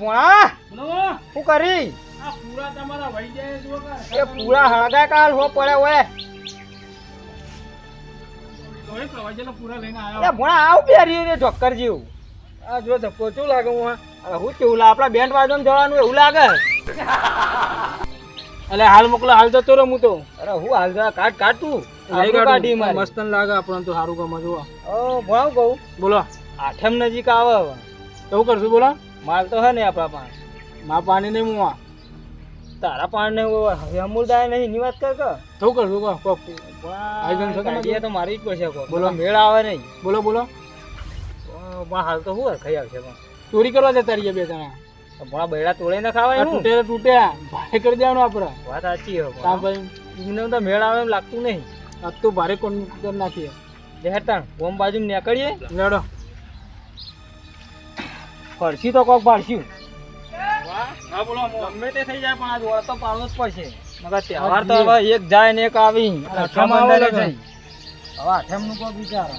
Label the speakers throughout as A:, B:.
A: ભોણા શું કરી?
B: આ પૂરા તમારા વહી જાય જુઓ કાં.
A: એ પૂરા હળગા કાલ હો પડે ઓય.
B: તો એ પૂરા લઈને
A: એ ભોણા આવ બેરી રે ઢોક્કર જેવું. આ જો ધક્કો શું લાગે હું આ? અરે હું કેવું લાગે? આપડા બેન્ડ વાજવાનું જવાનું એવું લાગે?
B: એટલે હાલ મોકલો હાલ જતો રહો હું તો.
A: અરે હું હાલ જા કાઢ કાઢ તું. કાઢી મારી.
B: લાગે આપણને તો સારું ગમે જોવા
A: ઓ કહું.
B: બોલો.
A: આઠમ નજીક આવે હવે.
B: તો કરશું બોલો.
A: માલ તો હે ને આપણા પાસે.
B: મા પાણી નહીં મુવા.
A: તારા પાણી નહીં હવે અમૂલદાય નહીં એની વાત કર કે.
B: તો કરશું તો
A: આઈડિયા તો મારી જ પડશે કો
B: બોલો.
A: મેળ આવે નહીં.
B: બોલો બોલો.
A: માં હાલ તો શું ખાઈ આવશે પણ.
B: ચોરી કરવા જતા રહીએ બે જણા.
A: ભણા બૈડા તોડે ના ખાવાય
B: તૂટે તૂટે ભારે કરી દેવાનું આપણે.
A: વાત સાચી હોય તો મેળ આવે એમ લાગતું નહીં.
B: આજ તો ભારે કોણ કરી નાખીએ.
A: લેહટાણ બોમ બાજુ નીકળીએ.
B: લેડો.
A: ફરસી તો કોક
B: બોલો
A: ગમે તે થઈ જાય પણ આ દોડ તો પાડવો જ પડશે. નકર તહેવાર તો હવે એક જાય ને એક આવી. જઈ. હવે આઠમનું કોક વિચારો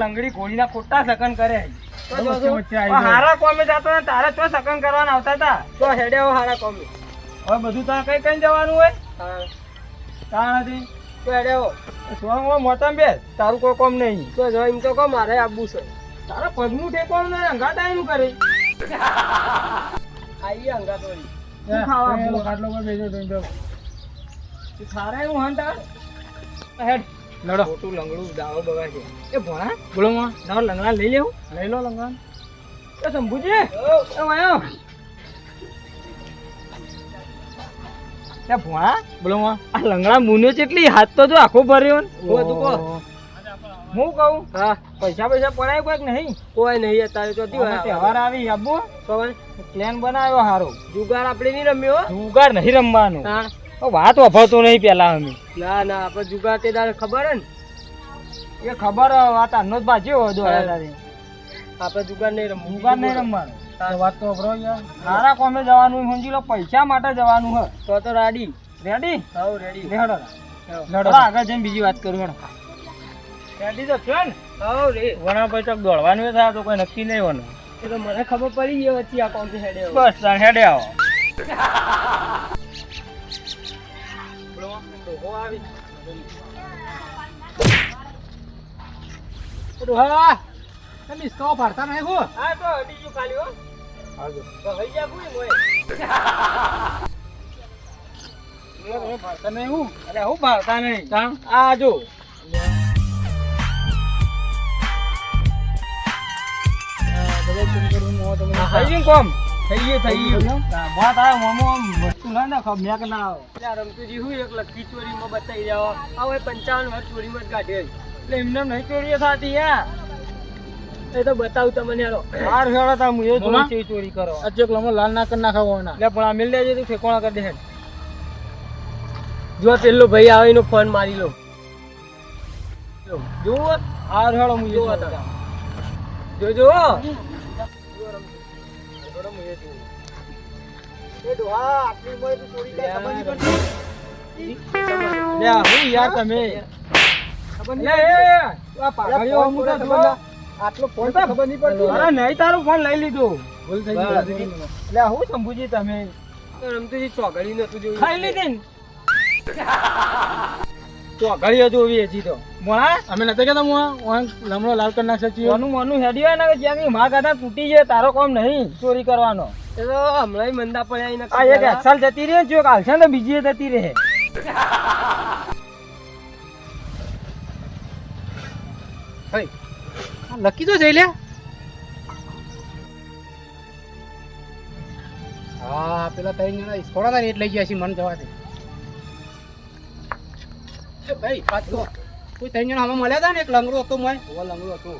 A: લંગડી ખોટા સકન કરે. હારા કોમે જાતો ને તારે તો સકન કરવાના આવતા હતા. તો હેડે હારા કોમે. હવે બધું તારે કઈ કઈ જવાનું હોય? તાણ આવો સોંગમાં મોટા બે તારું કોઈ કોમ નહીં. તો જો એમ તો કહો મારે આવવું છે. તારા પગનું ઠેકવાનું નહીં અંગાતા એનું કરે આવી અંગાતો ખાવા
B: ખાટલો પર તો.
A: ખારા એવું હંતા હેડ.
B: લડો.
A: ખોટું લંગડું દાવો બગાડ છે. એ ભણા
B: બોલો માં.
A: લંગડા લઈ લેવું?
B: લઈ લો લંગડા.
A: એ શંભુજી એ એ
B: બોલો
A: આ લંગડા મુન્યો કેટલી હાથ તો જો આખો ભર્યો ને. હું કહો. હું કહું? હા. પૈસા પૈસા પડાય કોઈક નહીં? કોઈ નહીં અત્યારે તો તહેવાર આવી આબુ પ્લાન બનાવ્યો હારો. જુગાર આપણે નહીં રમ્યો જુગાર નહીં રમવાનું. વાત વફાવતો નહીં પેલા અમે. ના ના આપણે જુગાર તે દાડે ખબર હે ને? એ ખબર વાત આનો જ બાજ્યો હતો આપણે જુગાર નહીં રમવું જુગાર નહીં રમવાનું.
B: તો વાત તો અભરો યાર
A: સારા કોમે જવાનું સમજી લો પૈસા માટે જવાનું હે તો તો રાડી રેડી હા રેડી લેડો લેડો આગળ જઈને બીજી વાત કરું હેડો. રેડી તો છો ને? હા રે. વણા પૈસા દોડવાનું થાય તો કોઈ નક્કી નહીં હોવાનું. એ તો મને ખબર પડી ગઈ વચ્ચે આ કોણ હેડે આવો. બસ તાણ હેડે આવો.
B: હા. તમે સ્ટોપ હારતા નહીં હો.
A: હા તો બીજું ખાલી હો.
B: હાજો
A: હઈ કોઈ મોય
B: તમે નહીં હું?
A: અરે હું ભારતા નહીં. આ જો.
B: ડબલ ચેન કરું મો તમે
A: થઈ ગયું થઈ ગયું થઈ
B: થઈ
A: ગયું.
B: ગયું?
A: વાત આવે મોમો આમ વસ્તુ ના નાખો મેક ના આવે. રમતુજી હું એક લખી ચોરીમાં બતાવી જાવ હવે પંચાવન વર્ષ ચોરીમાં જ કાઢે. એટલે એમને નહીં ચોરીઓ થતી યાર એ તો બતાવું તમને હેરો હાર હેડો તા હું એ જોઉં છું ચોરી કરો.
B: આ લમો લાલ ના કરી નાખાવો એના
A: એટલે પણ આ મિલ દેજે તું ઠેકોણા કરી દે હેડ જો પેલો ભાઈ આવે એનો ફોન મારી લો. જુઓ હાર હેડો હું જો જો જો યાર તમે. લે, એ, આ પાઘડીઓ અમુક જ બોલો.
B: આટલો ફોન ખબર નહીં પડતી.
A: અરે નહીં તારો ફોન લઈ લીધો.
B: ભૂલ થઈ ગઈ
A: એટલે હું શંભુજી તમે? રમતુજી ચોઘડી નતું જોયું ખાઈ લીધી ને. ચોઘડીઓ જોવી હજી તો. મોણા?
B: અમે નતા કેતા હું લમણો લાલ કરી નાખશે ચિયો.
A: મોનું મોનું હેડી હોય ને કે જ્યાં મા ગાધા તૂટી જાય તારો કામ નહીં ચોરી કરવાનો. એ હમણાં મંદા પડ્યા આ એક એક્સલ જતી રહે જો હાલશે ને બીજી જતી રહે.
B: લકી તો જઈ લે. હા પેલા ત્રણ જણા થોડા ના રેટ લઈ ગયા છે મન જવા દે ભાઈ વાત તો કોઈ ત્રણ જણા આમાં મળ્યા હતા ને? એક લંગડો હતો મોય. લંગડો હતો.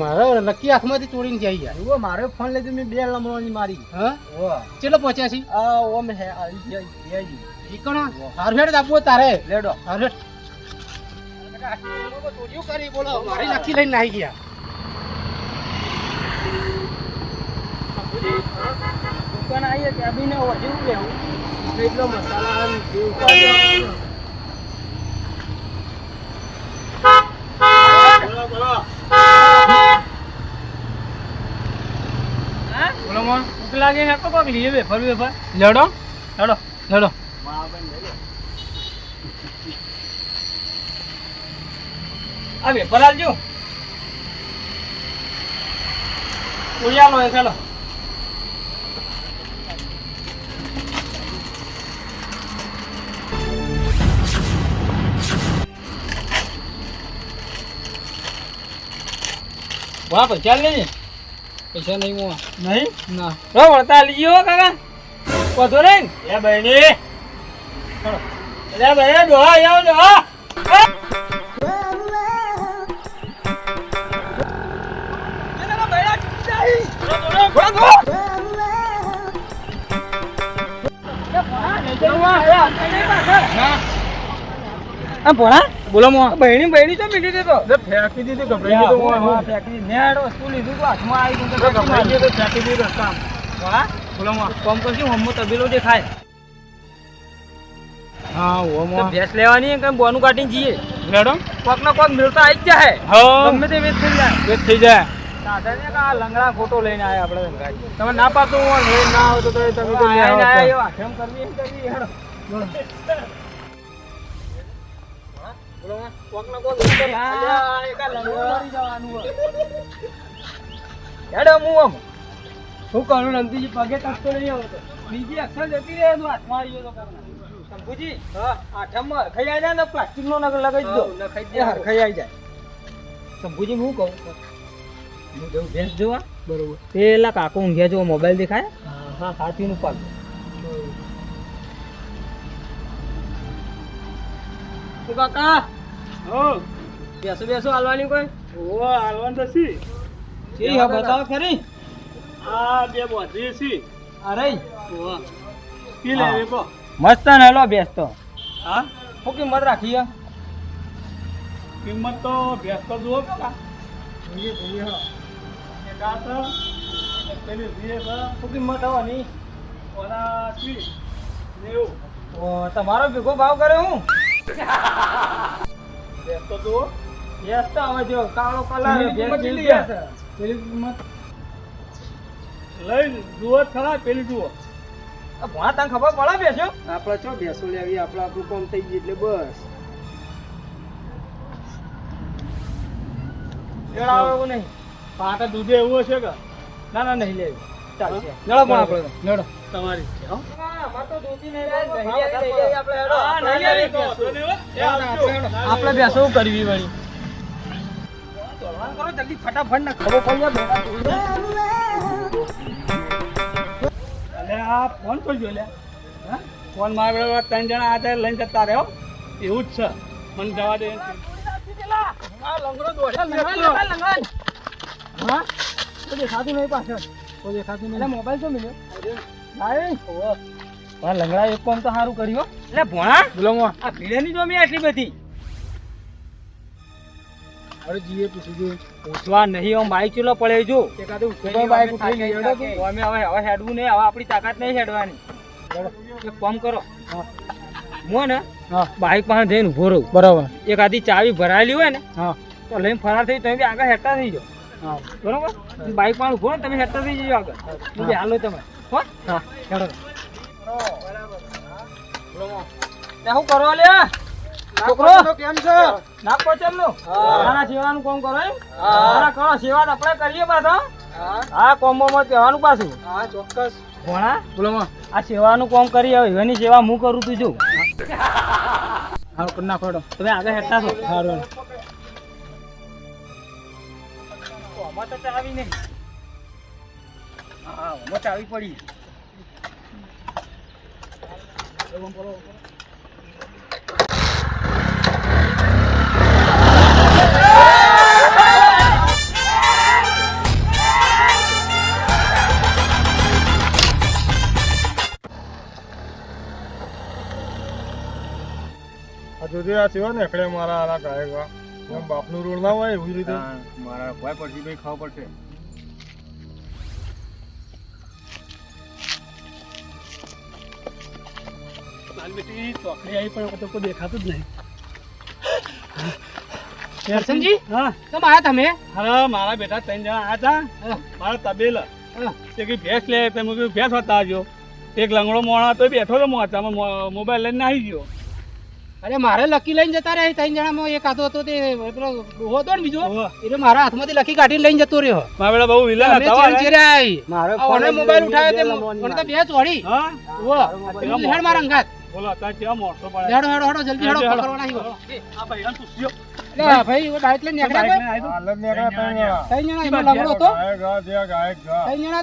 B: મારો લકી હાથમાંથી ચોરીને જઈ ગયા
A: મારો ફોન લીધો મેં બે લમણોની મારી.
B: હા? ચેલો પહોંચ્યા છે?
A: આ ઓમ હે આવી ગઈ બેજી
B: ઈકણો હાર હેડ આપવો તારે.
A: લેડો.
B: હાર હેડ ચોરીઓ કરી બોલો મારી લખી લઈને નાહી ગયા.
A: દુકાન આવીએ લડો. લડો લડો. આ વેપર આલજો ઉડિયાલો એ ચાલો વાહ પૈસા લેજે. પૈસા નહીં હું નહીં? ના. રો વળતા લીજો કાકા. વધો નહીં એ બહેની. અરે બહેન ડોહા આવો ડોહા બોલો મો બહેણી બહેણી તો મીઠી દેતો ફેંકી દીધી ગભરાઈ ગયો તો ફેંકી નેડ વસ્તુ લીધું તો હાથમાં આવી ગયું તો ગભરાઈ ગયો તો ફેંકી દીધું રસ્તા વાહ બોલો મો કોમ કરશું હમો તબેલો દેખાય
B: હા ઓ
A: તો ભેંસ લેવાની કે બોનું કાઢીને જઈએ મેડમ? કોક ના કોક મિલતા આવી જ જાય
B: હા.
A: ગમે તે વેચ થઈ જાય.
B: વેચ થઈ જાય.
A: લંગડા ખોટો લઈને આયા આપણે.
B: તમે ના પાડતું હોય ના આવે તો તમે તો લઈ આવો તો.
A: આશ્રમ કરવી એમ કરવી હેડો. હું આમ. શું કરું રમતીજી પગે તકતો નહીં આવતો બીજી અક્ષર જતી રહે તું હાથમાં આવી ગયો તો શંભુજી આઠમમાં હરખાઈ જાય ને પ્લાસ્ટિક નો નગ લગાવી દો. હરખાઈ જાય. શંભુજી હું કહું? ભેંસ જોવા
B: બરોબર.
A: પેલા કાકો ઊંઘ્યા જો મોબાઈલ દેખાય. હા હાથીનું પગ. શું કાકા.
B: હો.
A: બેસો બેસો હાલવાની કોઈ?
B: ઓ હાલવાન તો સી
A: કેવી હા બતાવો ખરી
B: આ બે બોધી સી
A: અરે.
B: ઓ પી લે
A: હા. મસ્ત ને હેલો
B: હા?
A: શું કિંમત રાખી
B: કિંમત તો બેસતો જુઓ કાકા. છે, છે,
A: શું કિંમત આવવાની.
B: ઓલા ત્રીસ, નેવું.
A: તમારો ભેગો ભાવ કરે હું.
B: બેસતો તો જુઓ
A: બેસ આવે જો કાળો કલર.
B: પેલી કિંમત
A: છે.
B: લઈ જુઓ ખરા પેલી જુઓ.
A: ભણા તને ખબર પડે બેસ્યો?
B: આપણે ચો ભેંસો લેવી આપણે આપણું કામ થઈ ગયું એટલે બસ.
A: જણાવો નહીં.
B: પાટા દૂધે એવું હશે કે?
A: ના ના નહીં લેવી ચાલશે
B: હા?
A: પણ આપણે.
B: નડો. તમારી
A: આપણે બેસો કરવી વળી? જલ્દી ફટાફટ ને ખબર પડી જાય ભેગા
B: અલે આ ફોન તો જો લે. હા? ફોન મારે ત્રણ જણા આ લઈને જતા રહ્યો એવું જ છે. મને જવા દે.
A: લંગડો દોડ્યો. હા? તો દેખાતું નહીં પાછળ.
B: દેખાતું
A: મોબાઈલ તો લાય. હા લંગડા એક કામ તો સારું કર્યું એટલે ભોણા
B: બોલો મો.
A: આ ભીડેની જોમી આટલી બધી?
B: અરે જીએ પૂછી જોઈએ
A: પૂછવા નહીં આમ બાઈક ચૂલો પડે જો.
B: એકાદું
A: બાઈક અમે હવે હવે હેડવું નહીં હવે આપણી તાકાત નહીં હેડવાની. એક કામ કરો. હું. ને
B: હા.
A: બાઈક પાસે જઈને ઊભો રહું.
B: બરાબર.
A: એક આધી ચાવી ભરાયેલી હોય ને
B: હા.
A: તો લઈને ફરાર થઈ તમે બી આગળ હેડતા થઈ જાઓ બરોબર? બાઇકમાં ઊભો ને તમે હેઠળ થઈ જજો આગળ. હું બી હાલો તમે. હો?
B: હા.
A: હેડો. તે શું કરો લે? છોકરો?
B: કેમ છે?
A: નાક પચમ નાના સેવાનું કામ કરો એમ. નાના કરો સેવા આપણે કરીએ પાછો. હા. કોમ્બોમાં કહેવાનું પાછું.
B: હા ચોક્કસ.
A: ભણા
B: બોલો
A: આ સેવાનું કોમ કરી હવે એની સેવા હું કરું તું જો.
B: હા. કરી નાખો
A: તમે આગળ હેઠા છો.
B: સારું
A: આમાં તો ચાવી નહીં. હા આમાં ચાવી પડી.
C: આ જુદી આ સિવાય ને, એકડે મારા આરા એમ બાપનું રોડ ના હોય એવી રીતે?
B: મારા ભાઈ પરથી ભાઈ ખાવ પડશે. લાલ બેટી ચોકડી આવી પણ તો કોઈ દેખાતું જ નહીં.
A: દર્શનજી
B: હા.
A: કેમ આયા તમે?
B: હા મારા બેટા ત્રણ જણા આયા હતા મારા તબેલા. હા. તે કઈ ભેંસ લે તો મેં કીધું ભેંસ હતા આવ્યો એક લંગડો મોણા તો બેઠો તો મોચામાં મો- મોબાઈલ લઈને નાહી ગયો.
D: અરે મારે લકી લઈને જતા રહે ત્રણ જણામાં એક હતો તો તે પેલો ડોહો હતો ને બીજો. એટલે મારા હાથમાંથી લકી કાઢીને લઈને જતો રહ્યો.
B: મારા બહુ
D: વિલા
B: હતા?
D: ચેર્યા.
A: મારો
D: મોબાઈલ ઉઠાવ્યો તે મને તો બે ચોડી
B: હા?
D: ઓ મારા અંગાત
B: બોલો પડે.
D: હેડો હેડો હેડો જલ્દી હેડો.
B: આ ભાઈ
D: ભાઈ લઈને નીકળ્યા
B: તો?
C: હાલ નીકળ્યા જણા.
D: લંગડો
C: ગાયક
D: જણા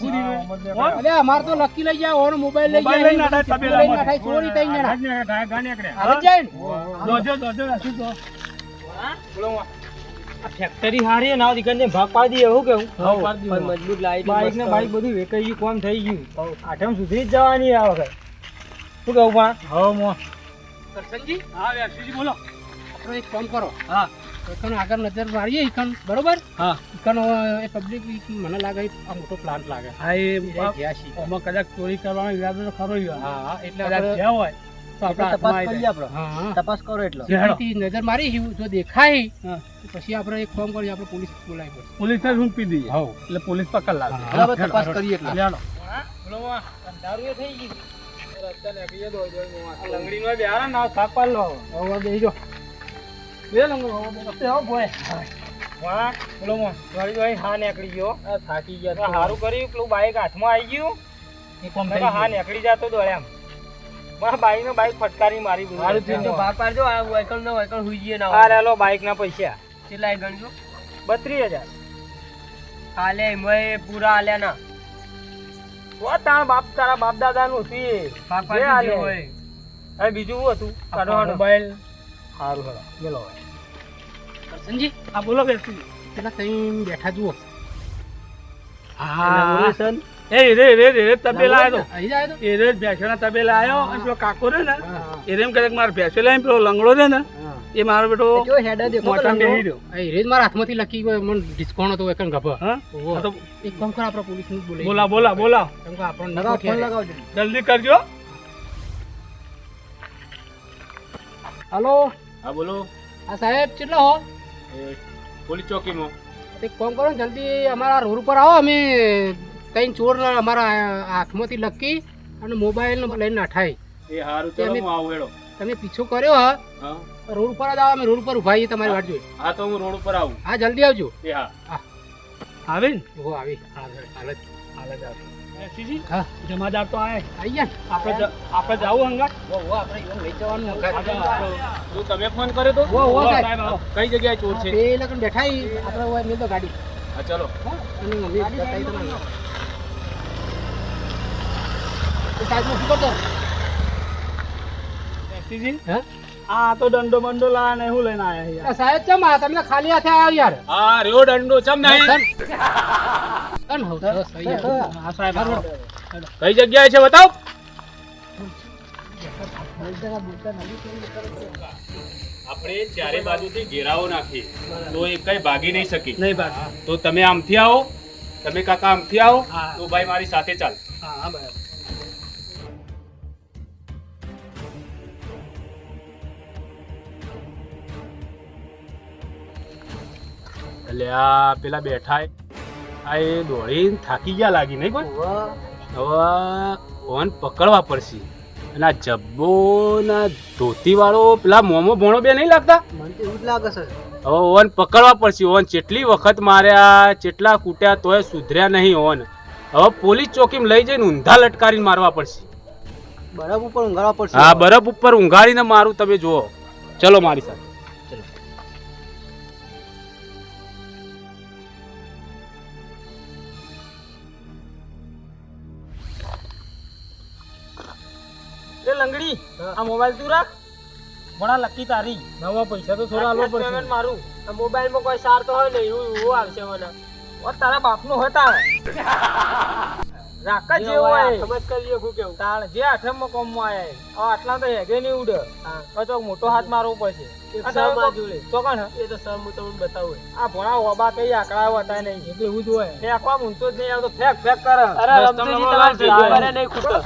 B: કી ગયો.
D: અલે અમાર લકી લઈ જાય ઓનો મોબાઈલ લઈ જાય
B: લઈને નાઠાય
D: ચીપકુ
B: તબેલામાં.
D: લઈને ચોરી ત્રણ જણા
C: હાલ જ ગા નીકળ્યા.
D: હાલ જાય
B: જોજો જોજો રાખી દો
A: આ ફેક્ટરી હારી ના દીકરીને ભાગ પાડી એવું કેવું?
B: ભાગ પાડી દઈએ.
A: મજબૂત લાઈટ બાઈક ને બાઈક બધું વેકાઈ ગયું કોમ થઈ ગયું. આઠમ સુધી જ જવાની આ વખત. શું કહું પણ
B: હવે મો.
D: કરશનજી?
B: હા વ્યાસજીજી બોલો.
D: આપણે એક કામ કરો.
B: હા.
D: એકણ આગળ નજર મારીએ એકણ બરોબર?
B: હા.
D: એકણ એ પબ્લિક મને લાગે આ મોટો પ્લાન્ટ લાગે.
B: હા એ આમાં કદાચ ચોરી કરવાનો ઈરાદો તો ખરો
D: હા હા એટલે
B: કદાચ જ્યાં હોય તો આપણા.
D: હા હા.
A: તપાસ કરો એટલે.
D: નજર મારી જો દેખાય પછી આપણે એક કામ કરીએ આપણે પોલીસ બોલાવી પડશે.
B: દઈએ. એટલે પોલીસ પકડ લાગે.
D: તપાસ કરીએ એટલે.
B: હેડો.
A: દારૂ થઈ ગઈ લંગડી માં બેહારા ના થાક પાડ લો હવે બેહી બે લંગડો હવે હો બોય વાહ બોલો મો ગાડી તો હા નીકળી ગયો. આ થાકી ગયા કર્યું પેલું બાઈક હાથમાં આવી ગયું.
B: એ કોમ
A: હા નીકળી જતો દોડ્યા મારા બાઈક ને બાઈક ફટકારી મારી
B: મારું થયું તો
A: ભાગ પાડજો આ વાયકલ ને વાયકલ હુઈ ગયે ના લો બાઈક ના પૈસા. કેટલા ગણજો બત્રીસ હજાર. આલે એમાં પૂરા આલ્યા ના. ઓ તારા બાપ તારા બાપ દાદા નું એ જે. હવે બીજું શું હતું?
B: મોબાઈલ.
A: સારું મેલો
B: હા બોલો વ્યાસજીજી
D: પેલા બેઠા જુઓ.
B: હા. એ રે રે રે રે તબેલા આવ્યો એ રે ભેંસોના તબેલા આવ્યો અને પેલો કાકો રે ને એ રેમ કરે મારે ભેંસો લઈને પેલો લંગડો રે ને. એ મારો બેટો
A: જો હેડા દેખો
B: મોટા બેહી રહ્યો.
D: એ રેજ મારા હાથમાંથી લકી ગયો મને ડિસ્કાઉન્ટ હતો એકન ગભા.
B: હા? તો
D: એક કામ કર આપણે પોલીસનું બોલાવી.
B: બોલા બોલા બોલા.
D: કેમ કે
A: આપણો
D: નગા
A: ફોન લગાવજો.
B: જલ્દી કરજો.
D: હાલો?
E: હા બોલો.
D: આ સાહેબ કેટલો હો?
E: પોલીસ ચોકીમાં.
D: એક કામ કરો ને જલ્દી અમારા રોડ ઉપર આવો. અમે ત્રણ ચોર અમારા હાથમાંથી લકી અને મોબાઈલ લઈને નાઠાય
E: એ હારું
D: તે
E: ચલો હું આવું
D: તમે પીછો કર્યો હા?
E: હા.
D: રોડ ઉપર જ આવો અમે રોડ ઉપર ઊભા છીએ તમારી વાટ જોઈ.
E: હા તો હું રોડ ઉપર આવું.
D: હા જલ્દી આવજો.
E: એ હા.
B: આવે ને
D: ઓહો આવી. હાલ હાલ જ.
B: હાલ જ આવે.
D: હા.
B: જમાદાર તો આય.
D: આવી ગયા
B: આપણે આપણે જાવું
D: આપણે ઈવન લઈ જવાનું
E: તમે ફોન કર્યો તો?
D: સાહેબ.
E: કઈ જગ્યાએ ચોર છે?
D: એ લગન બેઠા ઈ. આપણે ઓય મેલ દો ગાડી.
E: હા ચલો.
D: હા અને મમ્મી બતાવી તમને સાહેબ શું કરતો?
B: વ્યાસજીજી,
D: હે?
B: આ તો દંડો બંડો લાયા ને હું લઈને આયા યાર
D: સાહેબ ચમ આ તમે ખાલી હાથે આવ્યા યાર?
E: હા રહ્યો દંડો ચમ નહીં?
D: કન હો સરસ થઈ ગયા.
B: હા સાહેબ
E: કઈ જગ્યાએ છે બતાવ? આપણે ચારે બાજુથી ઘેરાવો નાખી તો એ કઈ ભાગી નહીં શકી.
B: નહીં બાદ
E: તો તમે આમથી આવો તમે કાકા આમથી આવો
B: હા.
E: તો ભાઈ મારી સાથે ચાલ.
B: હા હા બરાબર.
E: એટલે આ પેલા બેઠા આ એ દોડીને થાકી ગયા લાગી નહીં કોઈ? હવે. ઓન પકડવા પડશે. અને આ જબ્બો ના ધોતી વાળો પેલા મોમો ભોણો બે નહીં લાગતા?
A: મને તો એવું જ લાગે છે.
E: હવે ઓન પકડવા પડશે. ઓન જેટલી વખત માર્યા જેટલા કૂટ્યા તોય સુધર્યા નહીં ઓન. હવે પોલીસ ચોકીમાં લઈ જઈને ઊંધા લટકારીને મારવા પડશે.
A: બરફ ઉપર ઊંઘાડવા પડશે.
E: હા બરફ ઉપર ઊંઘાડીને મારું તમે જુઓ. ચલો મારી સાથે.
A: લંગડી આ મોબાઈલ તું રાખ. ભણા લકી તારી.
B: નવા પૈસા તો થોડા આલવા પડશે.
A: મારું. આ મોબાઈલમાં કોઈ સાર તો હોય ને એવું એવું આવશે મને. ઓ તારા બાપનું હતા રાખ જ હોય સમજ કરીએ હું કેવું? તાણ જે આઠમમાં કોમમાં આયા આ આટલા તો હેગે નહીં ઉડે. હા. તો મોટો હાથ મારવો પડશે. આ તો- કણ? એ તો સર હું તમને બતાવું. આ ભણા હોબા કઈ આકડા હતા નહીં. એટલે એવું જ હોય. ફેંકવા મૂંતો જ નહીં આવતો ફેંક ફેંક કરે. અરે
E: તમારે
A: નહીં ખૂટતો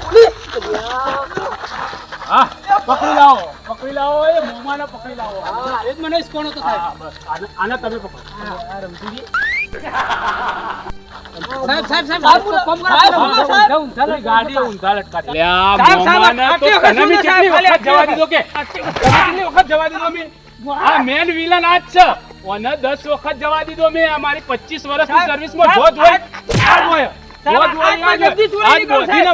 B: હા. પકડી લાવો પકડી લાવો એ મોમાને પકડી લાવો
D: હા. એ જ મને ડિસ્કાઉન્ટ હતો સાહેબ.
B: બસ. આને આને તમે પકડો.
A: આ રમતુજી.
D: સાહેબ સાહેબ સાહેબ
F: સાહેબ,
D: કોમ કરો,
F: સાહેબ,
D: કોમ કરો.
F: સાહેબ.
E: ઊંધા ગાડી ઊંધા લટકાતી. લે આ
F: સાહેબ, સાહેબ,
E: મોમાને તો
F: આટલી વખત
E: કેટલી જવા દીધો કે? કેટલી વખત જવા દીધો મેં? આ મેન વિલન આજ છે. ઓને દસ વખત જવા દીધો મેં. મારી પચીસ વર્ષની
F: સાહેબ,
E: સર્વિસમાં આ આ
F: સાહેબ.
E: મારું તું બોધીને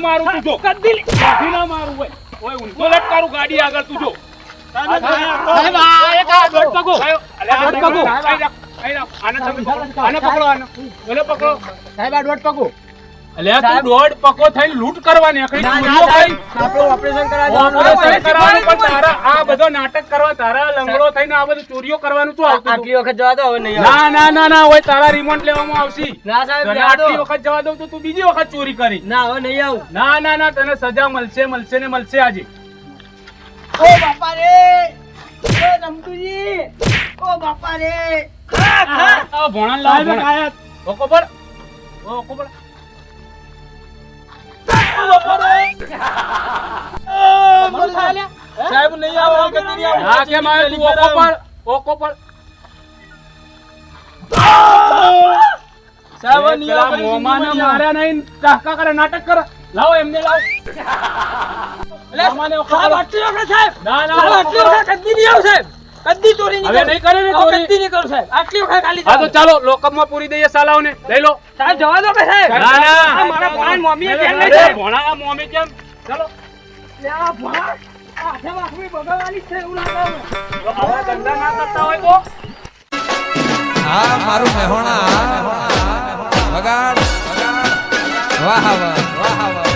E: મારું હોય. ઓય ઊંધો લટકારું ગાડી આગળ તું જો
D: સાહેબ આ એક આ
E: દોઢ પગો. અલે આ
F: દોઢ પગો.
E: આઈ રાખ, આઈ રાખ. આને તમે આને પકડો આને. ઓલે પકડો
D: સાહેબ આ દોઢ પગો
E: અલ્યા તું દોડ પકો થઈને લૂંટ કરવાની આખી
F: ના, ના,
E: ચોરીઓ કરી.
F: ઓપરેશન કરાવવા
E: ઓપરેશન કરાવવાનું પણ તારા આ બધો નાટક કરવા તારા લંગડો થઈને આ બધું ચોરીઓ કરવાનું તું આવતું
F: આટલી વખત જવા દો હવે નહીં
E: ના ના ના ના હોય તારા રિમોટ લેવામાં આવશે.
F: ના સાહેબ.
E: આટલી વખત જવા દઉં તો તું બીજી વખત ચોરી કરી.
F: ના હવે નહીં આવું.
E: ના ના ના તને સજા મળશે મળશે ને મળશે આજે.
F: ઓ બાપા રે ઓ નમતુજી ઓ બાપા રે ખા, ખા.
E: ભણન લાવ લાવો, ભોણા. ભોકો પર. ભોકો પર. પર પર માર્યા નહીં કરે નાટક કરે લાવો એમને લાવો મોમાને ઓકો.
F: આટલી સાહેબ
E: ના ના
F: આટલી સાહેબ કદી ચોરી નહીં
E: હવે. નહીં કરે ને ચોરી?
F: કદી નહીં કરું સાહેબ. આટલી વખત ખાલી
E: હા તો. ચાલો લોકઅપમાં પૂરી દઈએ સાલાઓને લઈ લો.
F: સાહેબ જવા દો કે સાહેબ?
E: ના ના.
F: મારા ભણાને મમ્મી કેમ નહીં
E: અરે, ભોણા મોમી કેમ? ચાલો.
F: લે આ ભણા. આ હાથે વાસળી બગાડવાની છે એવું લાગે
E: આવા ધંધા ના કરતા હોય તો?
G: હા મારું મહેણા બગાડ. વાહ વાહ વાહ વાહ.